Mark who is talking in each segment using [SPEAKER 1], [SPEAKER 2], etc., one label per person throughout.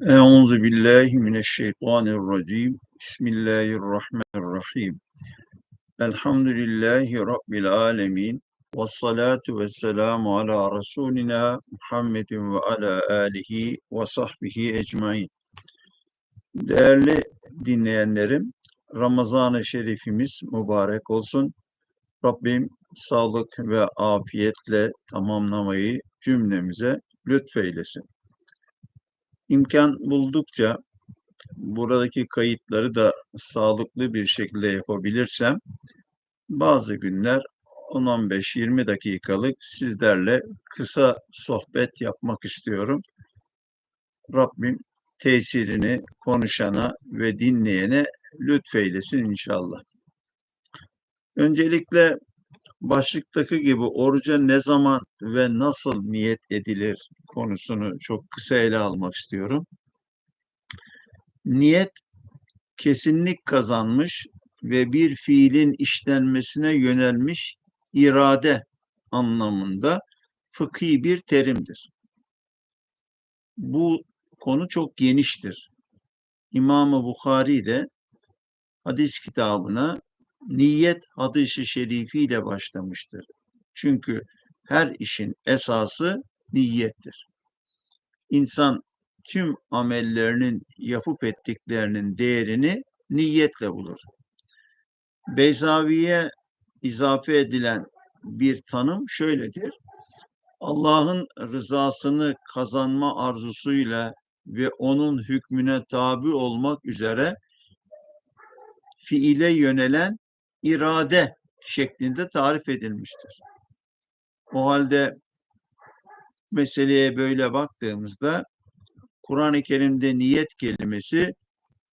[SPEAKER 1] Euzu billahi mineşşeytanirracim. Bismillahirrahmanirrahim. Elhamdülillahi rabbil alamin. Ves salatu vesselamu ala rasulina Muhammedin ve ala alihi ve sahbihi ecmaîn. Değerli dinleyenlerim, Ramazan-ı Şerifimiz mübarek olsun. Rabbim sağlık ve afiyetle tamamlamayı cümlemize lütfeylesin. İmkan buldukça buradaki kayıtları da sağlıklı bir şekilde yapabilirsem bazı günler 10-15-20 dakikalık sizlerle kısa sohbet yapmak istiyorum. Rabbim tesirini konuşana ve dinleyene lütfeylesin inşallah. Öncelikle başlıktaki gibi oruca ne zaman ve nasıl niyet edilir konusunu çok kısa ele almak istiyorum. Niyet kesinlik kazanmış ve bir fiilin işlenmesine yönelmiş irade anlamında fıkhi bir terimdir. Bu konu çok geniştir. İmam-ı Bukhari de hadis kitabına niyet hadisi şerifiyle başlamıştır. Çünkü her işin esası niyettir. İnsan tüm amellerinin yapıp ettiklerinin değerini niyetle bulur. Beyzaviye izafe edilen bir tanım şöyledir. Allah'ın rızasını kazanma arzusuyla ve onun hükmüne tabi olmak üzere fiile yönelen irade şeklinde tarif edilmiştir. O halde meseleye böyle baktığımızda Kur'an-ı Kerim'de niyet kelimesi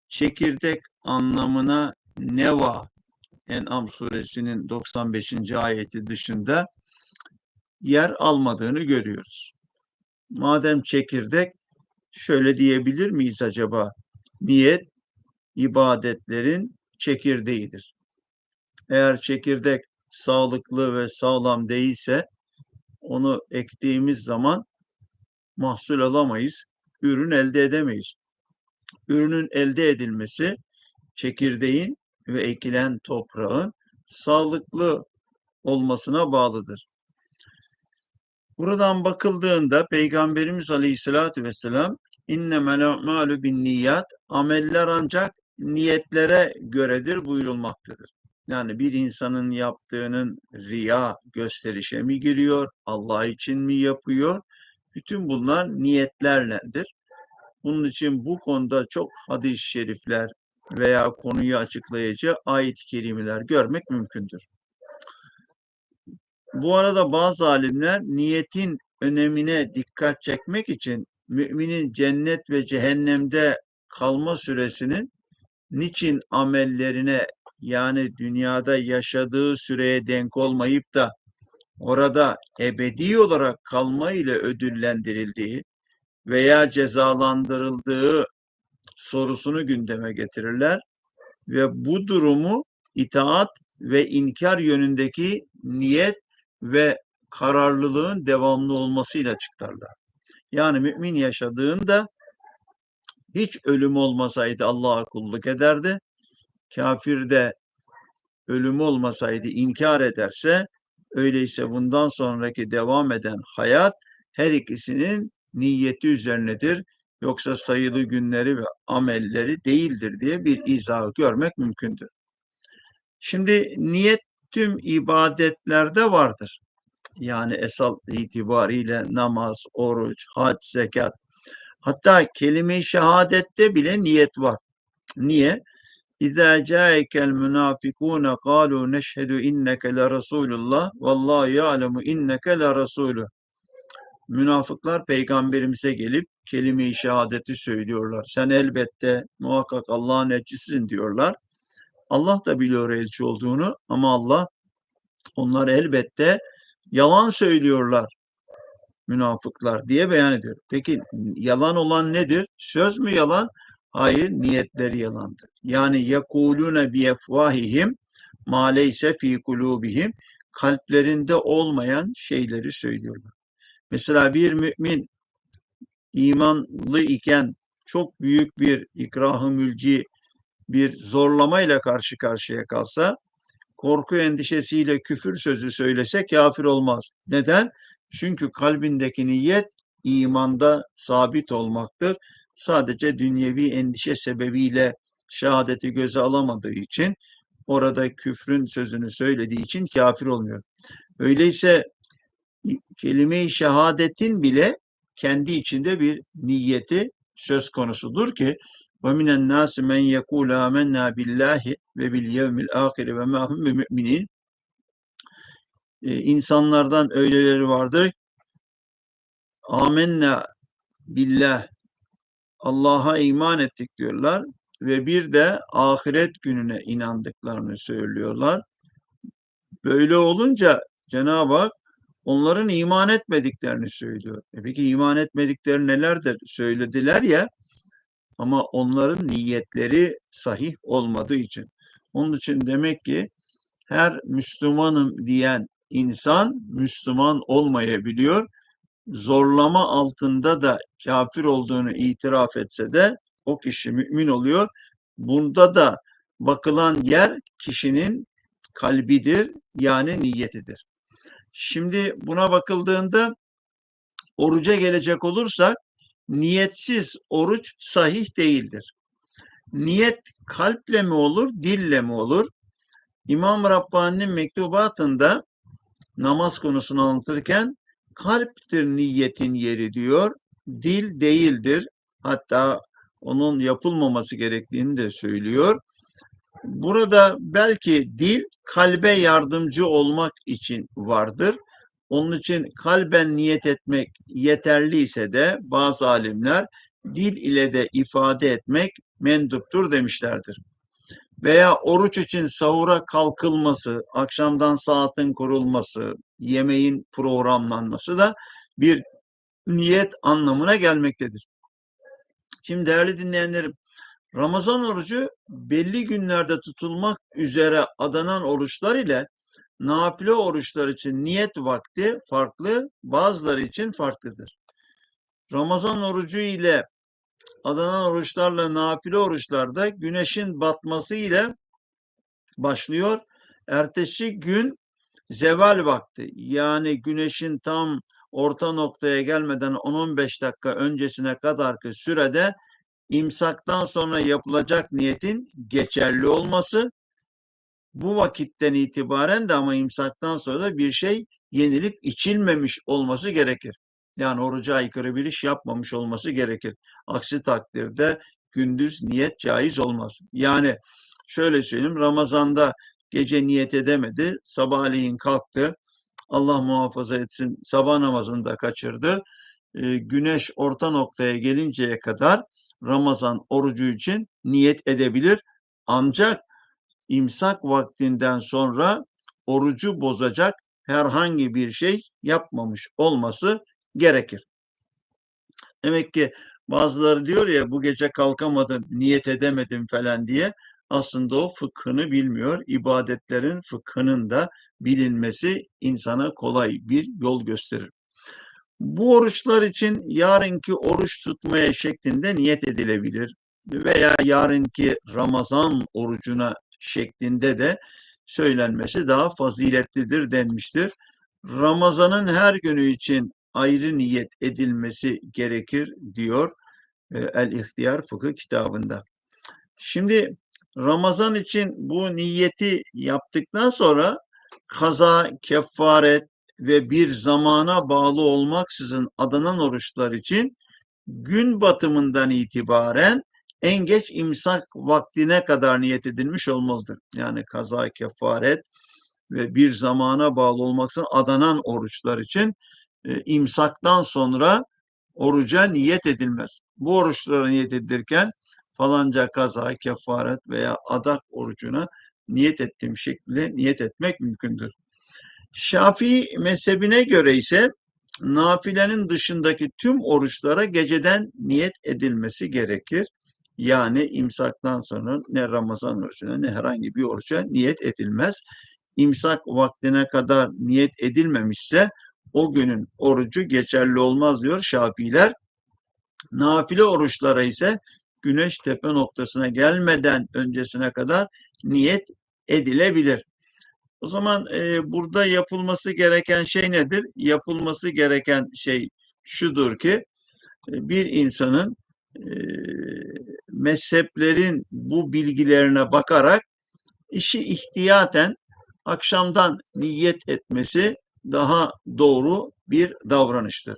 [SPEAKER 1] çekirdek anlamına neva En'am suresinin 95. ayeti dışında yer almadığını görüyoruz. Madem çekirdek şöyle diyebilir miyiz acaba? Niyet ibadetlerin çekirdeğidir. Eğer çekirdek sağlıklı ve sağlam değilse onu ektiğimiz zaman mahsul alamayız, ürün elde edemeyiz. Ürünün elde edilmesi çekirdeğin ve ekilen toprağın sağlıklı olmasına bağlıdır. Buradan bakıldığında Peygamberimiz Aleyhisselatü Vesselam innemel a'malu bin niyat ameller ancak niyetlere göredir buyurulmaktadır. Yani bir insanın yaptığının riya gösterişe mi giriyor, Allah için mi yapıyor? Bütün bunlar niyetlerlendir. Bunun için bu konuda çok hadis-i şerifler veya konuyu açıklayıcı ayet-i kerimeler görmek mümkündür. Bu arada bazı alimler niyetin önemine dikkat çekmek için müminin cennet ve cehennemde kalma süresinin niçin amellerine yani dünyada yaşadığı süreye denk olmayıp da orada ebedi olarak kalma ile ödüllendirildiği veya cezalandırıldığı sorusunu gündeme getirirler ve bu durumu itaat ve inkar yönündeki niyet ve kararlılığın devamlı olmasıyla açıklarlar. Yani mümin yaşadığında hiç ölüm olmasaydı Allah'a kulluk ederdi. Kafir de ölüm olmasaydı inkar ederse öyleyse bundan sonraki devam eden hayat her ikisinin niyeti üzerinedir. Yoksa sayılı günleri ve amelleri değildir diye bir izahı görmek mümkündür. Şimdi niyet tüm ibadetlerde vardır. Yani esas itibariyle namaz, oruç, hac, zekat. Hatta kelime-i şehadette bile niyet var. Niye? İzâ câekel münâfikûne kâlû neşhedü inneke le Resulullah vallâhu ya'lemu inneke le Resulü. Münafıklar peygamberimize gelip kelime-i şehadeti söylüyorlar. Sen elbette muhakkak Allah'ın elçisisin diyorlar. Allah da biliyor elçi olduğunu ama Allah onlar elbette yalan söylüyorlar münafıklar diye beyan ediyor. Peki yalan olan nedir? Söz mü yalan? Hayır, niyetleri yalandır. Yani yekulune bi efvahihim ma leyse fi kulubihim kalplerinde olmayan şeyleri söylüyorlar. Mesela bir mümin imanlı iken çok büyük bir ikrahı mülci bir zorlamayla karşı karşıya kalsa korku endişesiyle küfür sözü söylese kafir olmaz. Neden? Çünkü kalbindeki niyet imanda sabit olmaktır sadece dünyevi endişe sebebiyle şehadeti göze alamadığı için orada küfrün sözünü söylediği için kafir olmuyor. Öyleyse kelime-i şehadetin bile kendi içinde bir niyeti söz konusudur ki ve minen nasi men yekulu amennâ billahi ve bil yevmil âhir ve mâ müminin insanlardan öyleleri vardır. Amenna billah Allah'a iman ettik diyorlar ve bir de ahiret gününe inandıklarını söylüyorlar. Böyle olunca Cenab-ı Hak onların iman etmediklerini söylüyor. E peki iman etmedikleri nelerdir? Söylediler ya ama onların niyetleri sahih olmadığı için. Onun için demek ki her Müslümanım diyen insan Müslüman olmayabiliyor. Zorlama altında da kafir olduğunu itiraf etse de o kişi mümin oluyor. Bunda da bakılan yer kişinin kalbidir yani niyetidir. Şimdi buna bakıldığında oruca gelecek olursak niyetsiz oruç sahih değildir. Niyet kalple mi olur, dille mi olur? İmam Rabbani'nin mektubatında namaz konusunu anlatırken kalptir niyetin yeri diyor, dil değildir. Hatta onun yapılmaması gerektiğini de söylüyor. Burada belki dil kalbe yardımcı olmak için vardır. Onun için kalben niyet etmek yeterli ise de bazı alimler dil ile de ifade etmek menduptur demişlerdir. Veya oruç için sahura kalkılması, akşamdan saatin kurulması, yemeğin programlanması da bir niyet anlamına gelmektedir. Şimdi değerli dinleyenlerim, Ramazan orucu belli günlerde tutulmak üzere adanan oruçlar ile nafile oruçlar için niyet vakti farklı, bazıları için farklıdır. Ramazan orucu ile adanan oruçlarla nafile oruçlarda güneşin batması ile başlıyor. Ertesi gün zeval vakti yani güneşin tam orta noktaya gelmeden 10-15 dakika öncesine kadarki sürede imsaktan sonra yapılacak niyetin geçerli olması bu vakitten itibaren de ama imsaktan sonra da bir şey yenilip içilmemiş olması gerekir. Yani oruca aykırı bir iş yapmamış olması gerekir. Aksi takdirde gündüz niyet caiz olmaz. Yani şöyle söyleyeyim Ramazan'da gece niyet edemedi. Sabahleyin kalktı. Allah muhafaza etsin sabah namazını da kaçırdı. E, güneş orta noktaya gelinceye kadar Ramazan orucu için niyet edebilir. Ancak imsak vaktinden sonra orucu bozacak herhangi bir şey yapmamış olması gerekir. Demek ki bazıları diyor ya bu gece kalkamadım, niyet edemedim falan diye. Aslında o fıkhını bilmiyor. İbadetlerin fıkhının da bilinmesi insana kolay bir yol gösterir. Bu oruçlar için yarınki oruç tutmaya şeklinde niyet edilebilir veya yarınki Ramazan orucuna şeklinde de söylenmesi daha faziletlidir denmiştir. Ramazanın her günü için ayrı niyet edilmesi gerekir diyor e, El İhtiyar Fıkıh kitabında. Şimdi Ramazan için bu niyeti yaptıktan sonra kaza, kefaret ve bir zamana bağlı olmaksızın adanan oruçlar için gün batımından itibaren en geç imsak vaktine kadar niyet edilmiş olmalıdır. Yani kaza, kefaret ve bir zamana bağlı olmaksızın adanan oruçlar için e, imsaktan sonra oruca niyet edilmez. Bu oruçlara niyet edilirken falanca kaza, kefaret veya adak orucuna niyet ettiğim şekilde niyet etmek mümkündür. Şafii mezhebine göre ise nafilenin dışındaki tüm oruçlara geceden niyet edilmesi gerekir. Yani imsaktan sonra ne Ramazan orucuna ne herhangi bir oruca niyet edilmez. İmsak vaktine kadar niyet edilmemişse o günün orucu geçerli olmaz diyor Şafiiler. Nafile oruçlara ise güneş tepe noktasına gelmeden öncesine kadar niyet edilebilir. O zaman e, burada yapılması gereken şey nedir? Yapılması gereken şey şudur ki e, bir insanın e, mezheplerin bu bilgilerine bakarak işi ihtiyaten akşamdan niyet etmesi daha doğru bir davranıştır.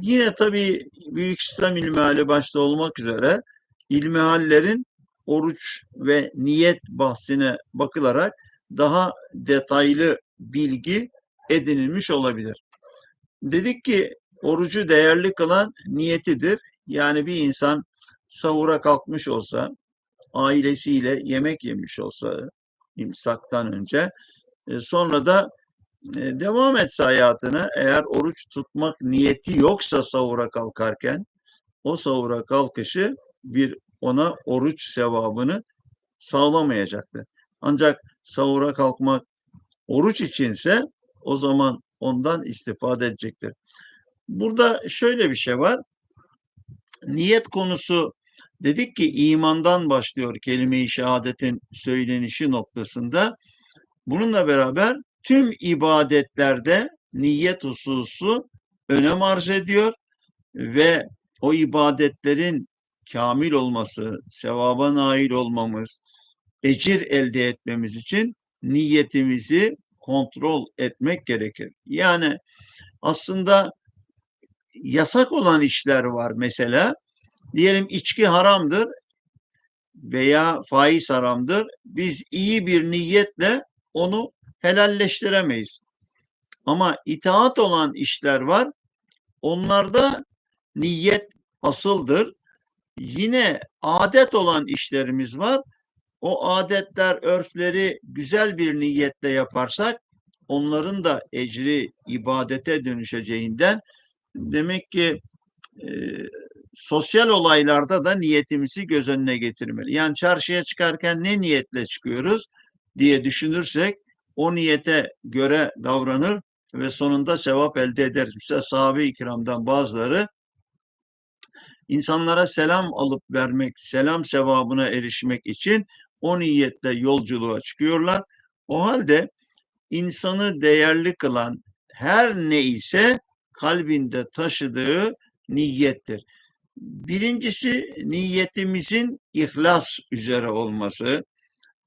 [SPEAKER 1] Yine tabii Büyük İslam İlmihali başta olmak üzere ilmihallerin oruç ve niyet bahsine bakılarak daha detaylı bilgi edinilmiş olabilir. Dedik ki orucu değerli kılan niyetidir. Yani bir insan sahura kalkmış olsa, ailesiyle yemek yemiş olsa imsaktan önce, e, sonra da devam etse hayatına eğer oruç tutmak niyeti yoksa sahura kalkarken o sahura kalkışı bir ona oruç sevabını sağlamayacaktır. Ancak sahura kalkmak oruç içinse o zaman ondan istifade edecektir. Burada şöyle bir şey var. Niyet konusu dedik ki imandan başlıyor kelime-i şehadetin söylenişi noktasında. Bununla beraber tüm ibadetlerde niyet hususu önem arz ediyor ve o ibadetlerin kamil olması, sevaba nail olmamız, ecir elde etmemiz için niyetimizi kontrol etmek gerekir. Yani aslında yasak olan işler var mesela. Diyelim içki haramdır veya faiz haramdır. Biz iyi bir niyetle onu helalleştiremeyiz. Ama itaat olan işler var. Onlarda niyet asıldır. Yine adet olan işlerimiz var. O adetler, örfleri güzel bir niyetle yaparsak onların da ecri ibadete dönüşeceğinden demek ki e, sosyal olaylarda da niyetimizi göz önüne getirmeli. Yani çarşıya çıkarken ne niyetle çıkıyoruz diye düşünürsek o niyete göre davranır ve sonunda sevap elde ederiz. Mesela sahabe-i kiramdan bazıları insanlara selam alıp vermek, selam sevabına erişmek için o niyetle yolculuğa çıkıyorlar. O halde insanı değerli kılan her ne ise kalbinde taşıdığı niyettir. Birincisi niyetimizin ihlas üzere olması,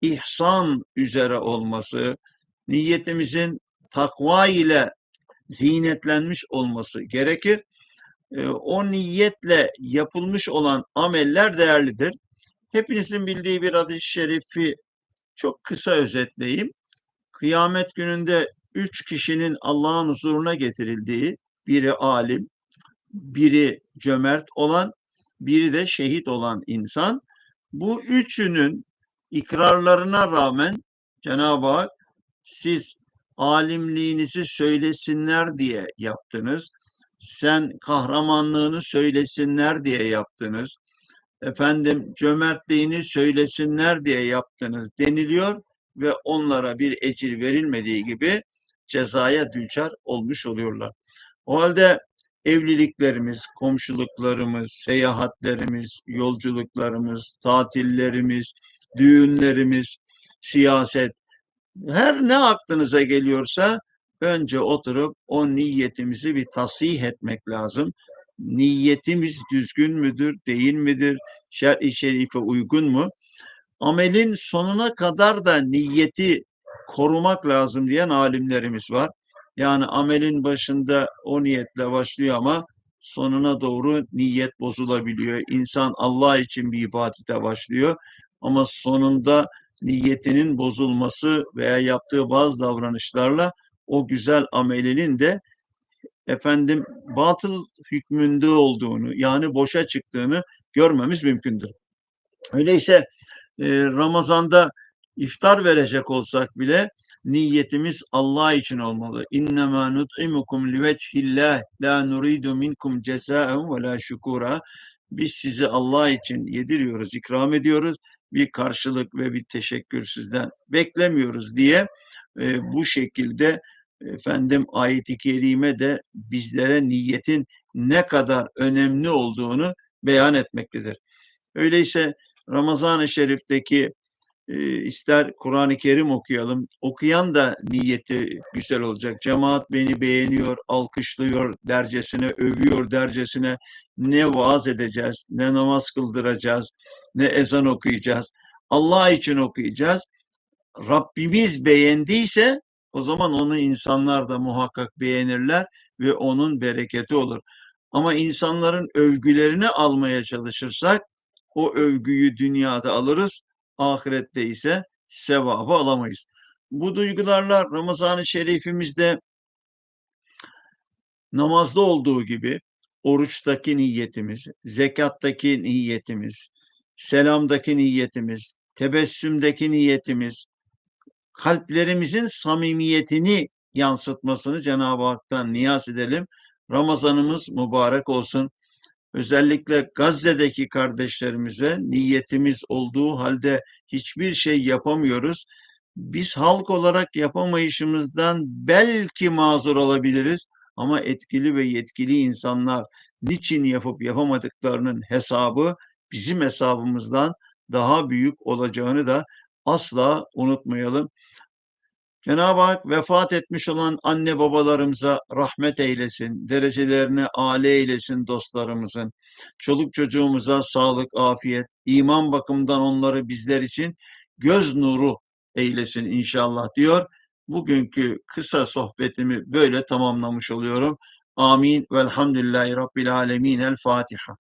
[SPEAKER 1] ihsan üzere olması, niyetimizin takva ile zinetlenmiş olması gerekir. E, o niyetle yapılmış olan ameller değerlidir. Hepinizin bildiği bir hadis-i şerifi çok kısa özetleyeyim. Kıyamet gününde üç kişinin Allah'ın huzuruna getirildiği, biri alim, biri cömert olan, biri de şehit olan insan. Bu üçünün ikrarlarına rağmen Cenab-ı Hak siz alimliğinizi söylesinler diye yaptınız. Sen kahramanlığını söylesinler diye yaptınız. Efendim cömertliğini söylesinler diye yaptınız deniliyor ve onlara bir ecir verilmediği gibi cezaya düçar olmuş oluyorlar. O halde evliliklerimiz, komşuluklarımız, seyahatlerimiz, yolculuklarımız, tatillerimiz, düğünlerimiz, siyaset, her ne aklınıza geliyorsa önce oturup o niyetimizi bir tasih etmek lazım. Niyetimiz düzgün müdür, değil midir? Şer-i şerife uygun mu? Amelin sonuna kadar da niyeti korumak lazım diyen alimlerimiz var. Yani amelin başında o niyetle başlıyor ama sonuna doğru niyet bozulabiliyor. İnsan Allah için bir ibadete başlıyor ama sonunda niyetinin bozulması veya yaptığı bazı davranışlarla o güzel amelinin de efendim batıl hükmünde olduğunu yani boşa çıktığını görmemiz mümkündür. Öyleyse e, Ramazan'da iftar verecek olsak bile niyetimiz Allah için olmalı. İnnemâ nut'imukum liveçhillah la nuridu minkum cezaen ve la şukura. Biz sizi Allah için yediriyoruz, ikram ediyoruz. Bir karşılık ve bir teşekkür sizden beklemiyoruz diye e, bu şekilde efendim ayet-i kerime de bizlere niyetin ne kadar önemli olduğunu beyan etmektedir. Öyleyse Ramazan-ı Şerif'teki ister Kur'an-ı Kerim okuyalım, okuyan da niyeti güzel olacak. Cemaat beni beğeniyor, alkışlıyor dercesine, övüyor dercesine ne vaaz edeceğiz, ne namaz kıldıracağız, ne ezan okuyacağız. Allah için okuyacağız. Rabbimiz beğendiyse o zaman onu insanlar da muhakkak beğenirler ve onun bereketi olur. Ama insanların övgülerini almaya çalışırsak o övgüyü dünyada alırız, ahirette ise sevabı alamayız. Bu duygularla Ramazan-ı Şerifimizde namazda olduğu gibi oruçtaki niyetimiz, zekattaki niyetimiz, selamdaki niyetimiz, tebessümdeki niyetimiz, kalplerimizin samimiyetini yansıtmasını Cenab-ı Hak'tan niyaz edelim. Ramazanımız mübarek olsun. Özellikle Gazze'deki kardeşlerimize niyetimiz olduğu halde hiçbir şey yapamıyoruz. Biz halk olarak yapamayışımızdan belki mazur olabiliriz ama etkili ve yetkili insanlar niçin yapıp yapamadıklarının hesabı bizim hesabımızdan daha büyük olacağını da asla unutmayalım. Cenab-ı Hak vefat etmiş olan anne babalarımıza rahmet eylesin, derecelerini âli eylesin dostlarımızın. Çoluk çocuğumuza sağlık, afiyet, iman bakımından onları bizler için göz nuru eylesin inşallah diyor. Bugünkü kısa sohbetimi böyle tamamlamış oluyorum. Amin. Velhamdülillahi Rabbil Alemin. El Fatiha.